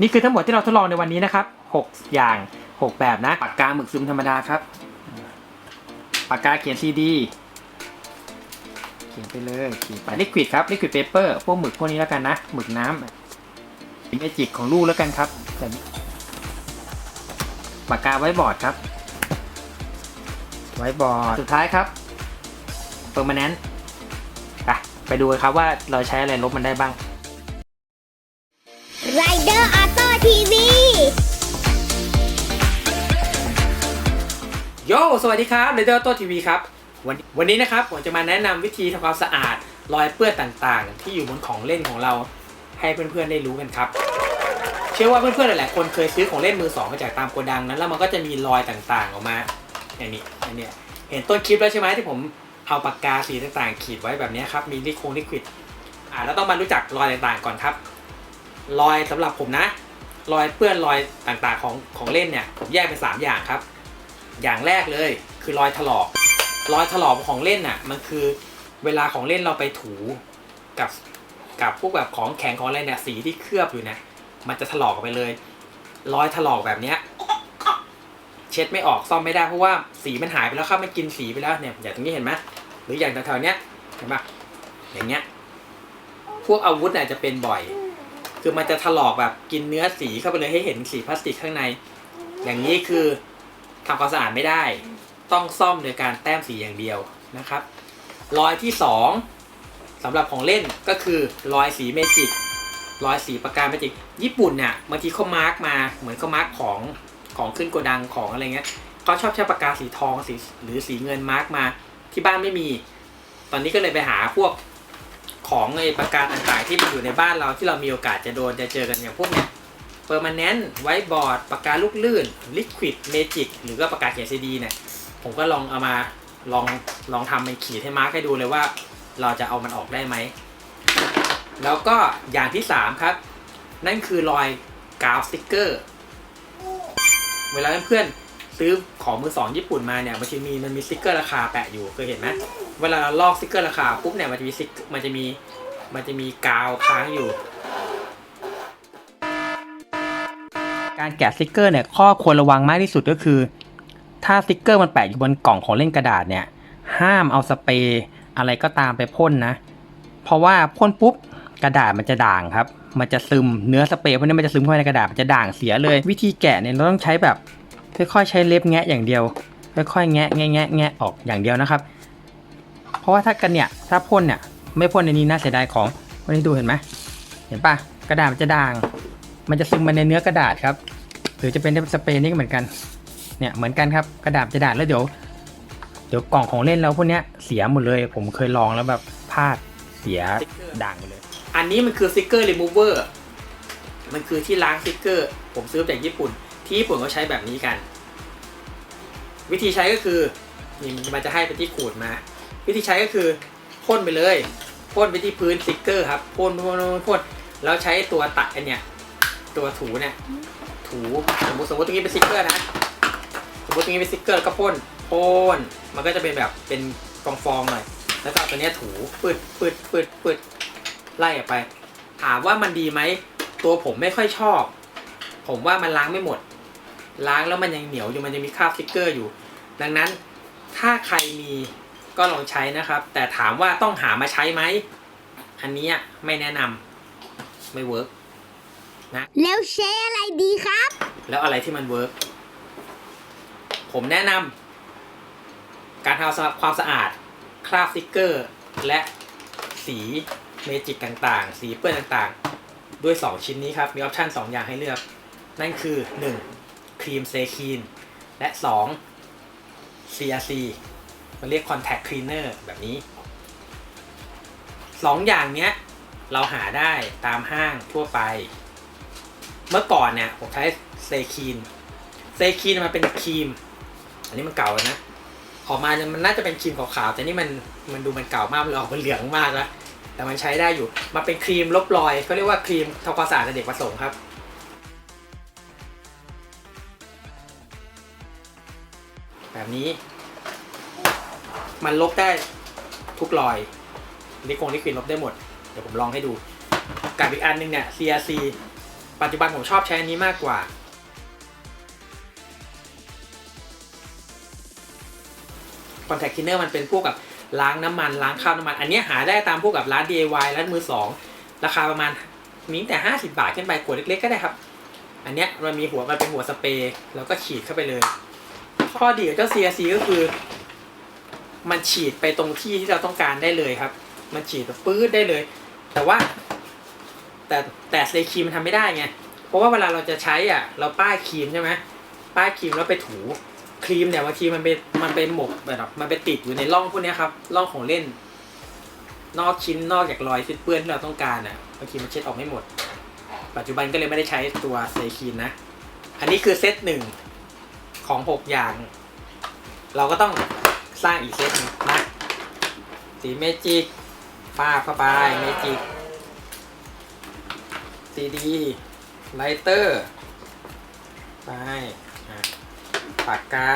นี่คือทั้งหมดที่เราทดลองในวันนี้นะครับ 6 อย่าง 6 แบบนะ ปากกาหมึกซึมธรรมดาครับ ปากกาเขียนซีดี เขียนไปเลยเขียนไปลิควิดครับลิควิดเปเปอร์พวกหมึกพวกนี้แล้วกันนะ หมึกน้ำเมจิกของลูกแล้วกันครับแบบนี้ปากกาไว้บอร์ดครับ ไว้บอร์ด สุดท้ายครับเปอร์มานนไปไปดูกันครับว่าเราใช้อะไรลบมันได้บ้าง ทีวีโยสวัสดีครับเรเดอร์โตทีวีครับวันวันนี้นะครับผมจะมาแนะนำวิธีทำความสะอาดรอยเปื้อนต่างๆ ที่อยู่บนของเล่นของเราให้เพื่อนๆได้รู้กันครับ เชื่อว่าเพื่อนๆหลายๆคนเคยซื้อของเล่นมือสองมาจากตามโกดังนั้นแล้วมันก็จะมีรอยต่างๆออกมาอย่างนี้อันเนี้ยเห็นต้นคลิปแล้วใช่ไหมที่ผมเอาปากกาสีต่างๆ ขีดไว้แบบนี้ครับมีลิคลิควิดอ่าแล้วต้องมารู้จักรอยต่างๆก่อนครับรอยสำหรับผมนะ รอยเปื้อนรอยต่างๆของของเล่นเนี่ยผมแยกเป็นสามอย่างครับ อย่างแรกเลยคือรอยถลอก รอยถลอกของเล่นน่ะ มันคือเวลาของเล่นเราไปถูกับกับพวกแบบของแข็งของอะไรเนี่ยสีที่เคลือบอยู่เนี่ยมันจะถลอกออกไปเลย รอยถลอกแบบเนี้ยเช็ดไม่ออกซ่อมไม่ได้เพราะว่าสีมันหายไปแล้วครับมันกินสีไปแล้วเนี่ยอย่างตรงนี้เห็นไหมหรืออย่างแถวๆเนี้ยเห็นปะอย่างเงี้ยพวกอาวุธเนี่ยจะเป็นบ่อย คือมันจะถลอกแบบกินเนื้อสีเข้าไปเลยให้เห็นสีพลาสติกข้างใน อย่างนี้คือทำความสะอาดไม่ได้ ต้องซ่อมโดยการแต้มสีอย่างเดียวนะครับ รอยที่ 2สำหรับของเล่นก็คือรอยสีเมจิกรอยสีปากการเมจิกญี่ปุ่นเนี่ยบางทีเขามาร์กมาเหมือนเขามาร์กของของขึ้นโกดังของอะไรเงี้ยเขาชอบใช้ปากกาสีทองสีหรือสีเงินมาร์กมาที่บ้านไม่มี ตอนนี้ก็เลยไปหาพวก ของไอ้ปากกาต่างๆ ที่มันอยู่ในบ้านเราที่เรามีโอกาสจะโดนจะเจอกันอย่างพวกเนี้ยเปอร์มานแนนต์ไวท์บอร์ดปากกาลูกลื่นลิควิดเมจิกหรือก็ปากกาเขียนซีดีเนี่ยผมก็ลองเอามาลองลองทำเป็นขีดให้มาร์คให้ดูเลยว่า เราจะเอามันออกได้ไหม แล้วก็อย่างที่ 3 ครับ นั่นคือรอยกาวสติกเกอร์ เวลาเพื่อนๆ ซื้อของมือสองญี่ปุ่นมาเนี่ยบางทีมีมันมีสติกเกอร์ราคาแปะอยู่เคยเห็นไหมเวลาเราลอกสติกเกอร์ราคาปุ๊บเนี่ยมันจะมีสติกมันจะมีมันจะมีกาวค้างอยู่ การแกะสติกเกอร์เนี่ยข้อควรระวังมากที่สุดก็คือ ถ้าสติกเกอร์มันแปะอยู่บนกล่องของเล่นกระดาษเนี่ยห้ามเอาสเปรย์อะไรก็ตามไปพ่นนะ เพราะว่าพ่นปุ๊บกระดาษมันจะด่างครับ มันจะซึมเนื้อสเปรย์พวกนี้มันจะซึมเข้าไปในกระดาษมันจะด่างเสียเลย วิธีแกะเนี่ยเราต้องใช้แบบ ค่อยๆใช้เล็บแงะอย่างเดียว ค่อยๆแงะแงะแงะแงะออกอย่างเดียวนะครับ เพราะว่าถ้ากันเนี่ยถ้าพ่นเนี่ยไม่พ่นในนี้น่าเสียดายของวันนี้ดูเห็นไหมเห็นปะกระดาษมันจะด่าง มันจะซึมมาในเนื้อกระดาษครับ หรือจะเป็นสเปรย์นี่ก็เหมือนกัน เนี่ยเหมือนกันครับกระดาษจะด่างแล้วเดี๋ยว เดี๋ยวกล่องของเล่นแล้วพวกเนี้ยเสียหมดเลย ผมเคยลองแล้วแบบพลาดเสียด่างไปเลย อันนี้มันคือสติกเกอร์รีมูเวอร์มันคือที่ล้างสติกเกอร์ ผมซื้อมาจากญี่ปุ่น ที่ญี่ปุ่นเขาใช้แบบนี้กัน วิธีใช้ก็คือนี่มันจะให้เป็นที่ขูดมา วิธีใช้ก็คือพ่นไปเลยพ่นไปที่พื้นสติกเกอร์ครับพ่นพ่นพ่นแล้วใช้ตัวตัดอันเนี้ยตัวถูเนี่ยถูสมมติสมมติตรงนี้เป็นสติกเกอร์นะสมมติตรงนี้เป็นสติกเกอร์แล้วก็พ่นพ่นมันก็จะเป็นแบบเป็นฟองฟองๆหน่อยแล้วก็ตัวเนี้ยถูปืดปืดปืดปืดไล่ออกไป ถามว่ามันดีไหมตัวผมไม่ค่อยชอบ ผมว่ามันล้างไม่หมด ล้างแล้วมันยังเหนียวอยู่มันยังมีคราบสติกเกอร์อยู่ ดังนั้นถ้าใครมีก็ลองใช้นะครับ แต่ถามว่าต้องหามาใช้ไหม อันเนี้ยไม่แนะนำไม่เวิร์กแล้วใช้อะไรดีครับ แล้วอะไรที่มันเวิร์กผมแนะนำการทำความสะอาดคราบสติกเกอร์ และสีเมจิกต่างๆ สีเปื้อนต่างๆ ด้วย 2 ชิ้นนี้ครับ มีออปชัน2 อย่างให้เลือก นั่นคือ 1. ครีมเซคีน และ 2. CRC มันเรียก Contact Cleaner แบบนี้ 2 อย่างเนี้ย เราหาได้ตามห้างทั่วไป เมื่อก่อนเนี่ย ผมใช้เซคีน เซคีนมันเป็นครีม อันนี้มันเก่าแล้วนะ ออกมาเนี่ยมันน่าจะเป็นครีมขาวๆ แต่นี่มันมันดูมันเก่ามากมันออกมันเหลืองมากแล้วแต่มันใช้ได้อยู่ มันเป็นครีมลบรอยเขาเรียกว่าครีมทำความสะอาดเด็กผสมครับ นี้ มันลบได้ทุกรอยลิโกนลิควิดลบได้หมด เดี๋ยวผมลองให้ดูกับอีกอันหนึงเนี่ย CRC ปัจจุบันผมชอบใช้อันนี้มากกว่า contact cleaner มันเป็นพวกกับล้างน้ำมันล้างคราบน้ำมัน อันนี้หาได้ตามพวกกับร้าน DIY ร้านมือสองราคาประมาณนี้แต่ 50 บาทขึ้นไปขวดเล็กๆก็ได้ครับ อันเนี้ยมันมีหัวมันเป็นหัวสเปรย์แล้วก็ฉีดเข้าไปเลย ข้อดีของเจ้า CRC ก็คือ มันฉีดไปตรงที่ที่เราต้องการได้เลยครับ มันฉีดแบบปื๊ดได้เลย แต่ว่า แต่แต่สเตครีมันทำไม่ได้ไงเพราะว่าเวลาเราจะใช้อะ เราป้ายครีมใช่ไหมป้ายครีมแล้วไปถูครีมเนี่ยบางทีมันไปมันไปหมกแบบมันไปติดอยู่ในร่องพวกนี้ครับร่องของเล่น นอกชิ้นนอกจากรอยเปื้อนที่เราต้องการอะบางทีมันเช็ดออกไม่หมด ปัจจุบันก็เลยไม่ได้ใช้ตัวเตครีมนะ อันนี้คือเซตหนึ่ง ของหกอย่าง เราก็ต้องสร้างอีกเซตหนึงนะสีเมจิกป้าบเข้าไปเมจิกซีดีไลเตอร์ไปปากกา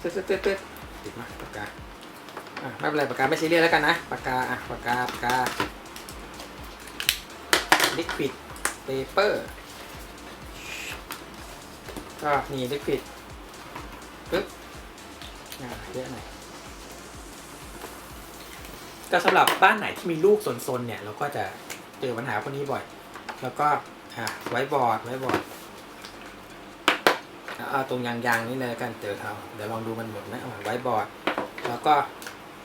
ตึ๊ดตึ๊ดตึ๊ดตึ๊ดติดมาปากกาไม่เป็นไรปากกาไม่ซีเรียสแล้วกันนะปากกาอะปากกาปากกาลิควิดเปเปอร์ ก็นี่ลิควิดปึ๊บอะเยอะหน่อยก็สำหรับบ้านไหนที่มีลูกซนๆเนี่ย เราก็จะเจอปัญหาพวกนี้บ่อย แล้วก็อะไว้บอร์ดไว้บอร์ดเอาเอาตรงยางยางๆนี่เลยกันเจอเขาเดี๋ยวลองดูมันหมดนะเอาไว้บอร์ด แล้วก็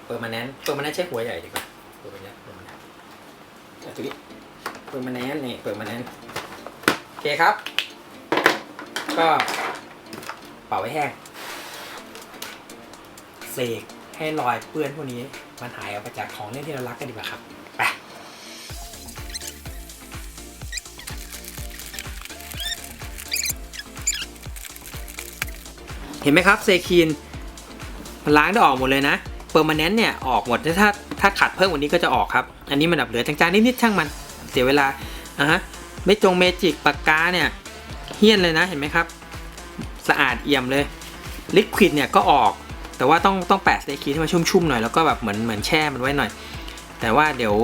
เปิดมาแนนเปิดมาแนนใช้หัวใหญ่ดีกว่าเปิดมาแนนเปิดมาแนนอาตัวนี้เปิดมาแนนนี่เปิดมาแนนโอเคครับ ก็เป่าไว้แห้งเสกให้รอยเปื้อนพวกนี้ มันหายออกไปจากของเล่นที่เรารักกันดีกว่าครับไปเห็นไหมครับเซคีนมันล้างได้ออกหมดเลยนะเปอร์มาแนนเนี่ยออกหมดถ้าถ้าขัดเพิ่มกว่านี้ก็จะออกครับ อันนี้มันแบบเหลือจางๆนิดๆช่างมัน เสียเวลาอะฮะไม่จงเมจิกปากกาเนี่ย เฮี้ยนเลยนะเห็นไหมครับ สะอาดเอี่ยมเลยลิควิดเนี่ยก็ออกแต่ว่าต้องต้องแปะสเตคีนให้มันชุ่มๆหน่อยแล้วก็แบบเหมือนเหมือนแช่มันไว้หน่อย แต่ว่าเดี๋ยว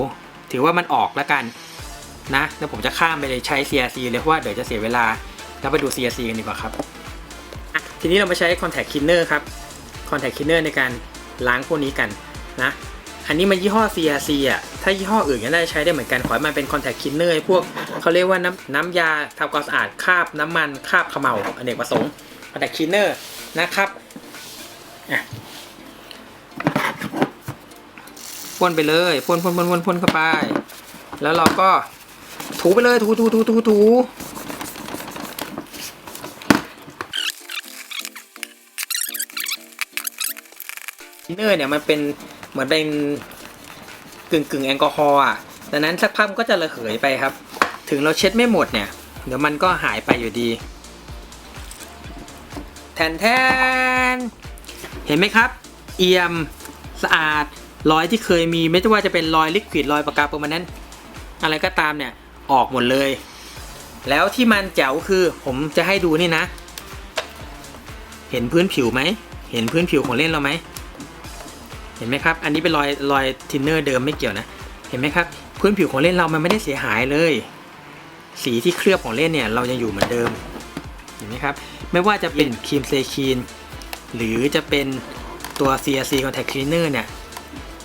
ถือว่ามันออกแล้วกันนะแล้วผมจะข้ามไปเลยใช้ CRC เลยเพราะว่าเดี๋ยวจะเสียเวลาแล้วไปดู CRC กันดีกว่าครับทีนี้เรามาใช้ contact cleaner ครับ contact cleaner ในการล้างพวกนี้กันนะ อันนี้มันยี่ห้อ CRC อะ ถ้ายี่ห้ออื่นก็ได้ใช้ได้เหมือนกัน ขอให้มันเป็น contact cleaner พวกเขาเรียกว่าน้ำน้ำยาทำความสะอาดคราบน้ำมันคราบขมเหลาอเนกประสงค์ contact cleaner นะครับอะพ่นไปเลยพ่นพ่นพ่นพ่นพ่นเข้าไป แล้วเราก็ถูไปเลยถูถูถูถูถูทินเนอร์เนี่ยมันเป็น เหมือนเป็นกึ่งกึ่งแอลกอฮอล์อะดังนั้นสักพักมันก็จะระเหยไปครับ ถึงเราเช็ดไม่หมดเนี่ย เดี๋ยวมันก็หายไปอยู่ดี แทนแทน เห็นไหมครับ เอี่ยมสะอาดรอยที่เคยมีไม่ว่าจะเป็นรอยลิควิดรอยปากกาเปอร์มาแนนอะไรก็ตามเนี่ยออกหมดเลย แล้วที่มันแจ๋วคือผมจะให้ดูนี่นะ เห็นพื้นผิวไหม เห็นพื้นผิวของเล่นเราไหม เห็นไหมครับ อันนี้เป็นรอยรอยทินเนอร์เดิมไม่เกี่ยวนะ เห็นไหมครับ พื้นผิวของเล่นเรามันไม่ได้เสียหายเลย สีที่เคลือบของเล่นเนี่ยเรายังอยู่เหมือนเดิม เห็นไหมครับ ไม่ว่าจะเป็นครีมเซคีนหรือจะเป็นตัว CRC Contact Cleaner เนี่ย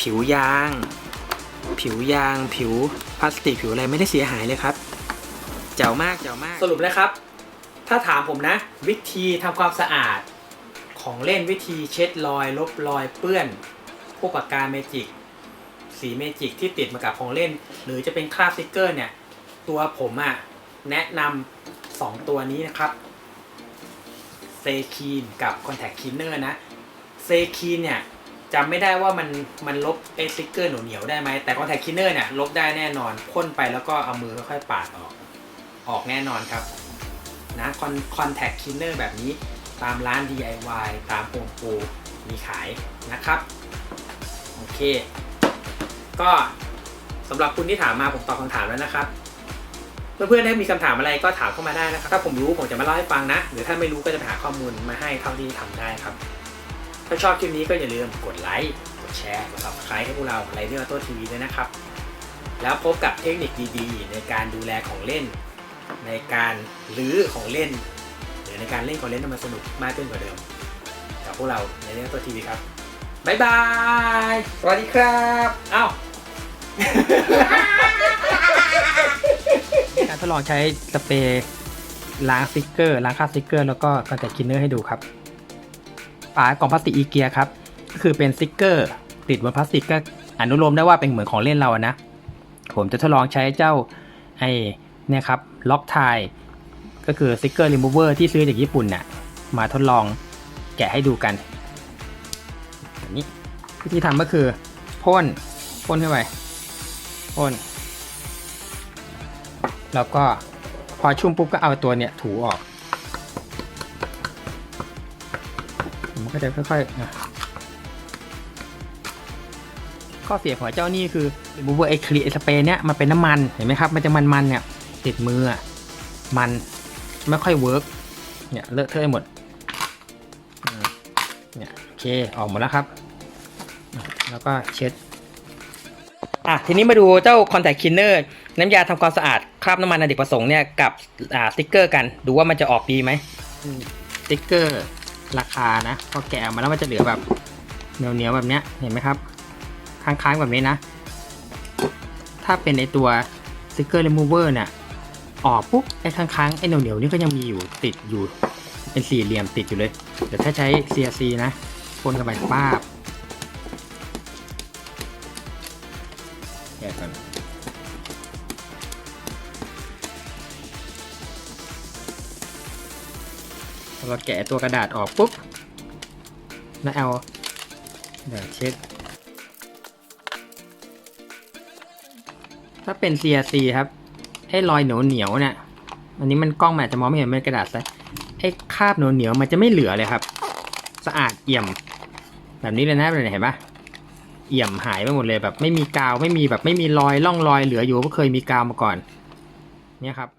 ผิวยาง ผิวยาง ผิวพลาสติก ผิวอะไรไม่ได้เสียหายเลยครับ เจ๋วมาก เจ๋วมาก สรุปเลยครับ ถ้าถามผมนะ วิธีทำความสะอาดของเล่นวิธีเช็ดรอย ลบรอยเปื้อน พวกปากกาเมจิกสีเมจิกที่ติดมากับของเล่น หรือจะเป็นคราบสติกเกอร์เนี่ย ตัวผมอะแนะนำสองตัวนี้นะครับเซคีนกับ Contact Cleaner นะเซคีนเนี่ยจำไม่ได้ว่ามันมันลบไอสติกเกอร์เหนียวๆได้ไหมแต่ Contact Cleaner เนี่ยลบได้แน่นอนพ่นไปแล้วก็เอามือค่อยๆปาดออกออกแน่นอนครับนะ Contact Cleaner แบบนี้ตามร้าน DIY ตามโฮมโปรมีขายนะครับ โอเค ก็สำหรับคุณที่ถามมาผมตอบคำถามแล้วนะครับ เพื่อนๆถ้ามีคำถามอะไรก็ถามเข้ามาได้นะครับ ถ้าผมรู้ผมจะมาเล่าให้ฟังนะ หรือถ้าไม่รู้ก็จะหาข้อมูลมาให้เท่าที่ทำได้ครับ ถ้าชอบคลิปนี้ก็อย่าลืมกดไลค์ กดแชร์ กด subscribe ให้พวกเราไรเดอร์ตัวทีวีด้วยนะครับ แล้วพบกับเทคนิคดีๆ ในการดูแลของเล่น ในการรื้อของเล่น หรือในการเล่นของเล่นให้มันสนุกมากขึ้นกว่าเดิมกับพวกเราในเรื่องตัวทีวีครับ บ๊ายบาย สวัสดีครับเอ้าการทดลองใช้สเปรย์ล้างสติกเกอร์ล้างค่าบสติกเกอร์แล้วก็คอนแทคคินเนอร์ให้ดูครับฝากล่องพลาสติกอีเกียครับก็คือเป็นสติกเกอร์ติดบนพลาสติกก็อนุโลมได้ว่าเป็นเหมือนของเล่นเราอะนะ ผมจะทดลองใช้เจ้าไอ้เนี่ยครับล็อกไทก็คือสติกเกอร์รีมูเวอร์ที่ซื้อจากญี่ปุ่นน่ะมาทดลองแกะให้ดูกันอันนี้ วิธีทำก็คือพ่นพ่นเข้าไปพ่นแล้วก็พอชุ่มปุ๊บก็เอาตัวเนี่ยถูออก มันก็จะค่อยๆอะข้อเสียของเจ้านี่คือบูเบอร์ไอคลีสเปรย์เนี่ยมันเป็นน้ำมันเห็นไหมครับ มันจะมันๆเนี่ยติดมืออะมันไม่ค่อยเวิร์กเนี่ยเลอะเทอะไปหมดเนี่ยโอเคออกหมดแล้วครับ แล้วก็เช็ด อะทีนี้มาดูเจ้า contact cleaner น้ำยาทำความสะอาดคราบน้ำมันอเนกประสงค์เนี่ยกับอ่าสติ๊กเกอร์กันดูว่ามันจะออกดีไหมสติ๊กเกอร์ราคานะพอแกะออกมาแล้วมันจะเหลือแบบเหนียวๆแบบเนี้ยเห็นไหมครับ ค้างๆแบบนี้นะ ถ้าเป็นในตัวสติ๊กเกอร์ remover เนี่ยออกปุ๊บไอ้ค้างๆไอ้เหนียวๆนี่ก็ยังมีอยู่ติดอยู่เป็นสี่เหลี่ยมติดอยู่เลย เดี๋ยวถ้าใช้ CRC นะพ่นเข้าไปป้าบ แกก่อนเราแกะตัวกระดาษออกปุ๊บ แล้วเอาเดี๋ยวเช็ดถ้าเป็น CRC ครับให้รอยเหนียวเหนียวๆเนี่ย อันนี้มันกล้องมันอาจจะมองไม่เห็นเป็นกระดาษซะไอ้คราบเหนียวเหนียวๆมันจะไม่เหลือเลยครับ สะอาดเอี่ยม แบบนี้เลยนะเห็นปะ เอี่ยมหายไปหมดเลยแบบไม่มีกาวไม่มีแบบไม่มีรอยล่องรอยเหลืออยู่เพราะเคยมีกาวมาก่อน เนี่ยครับ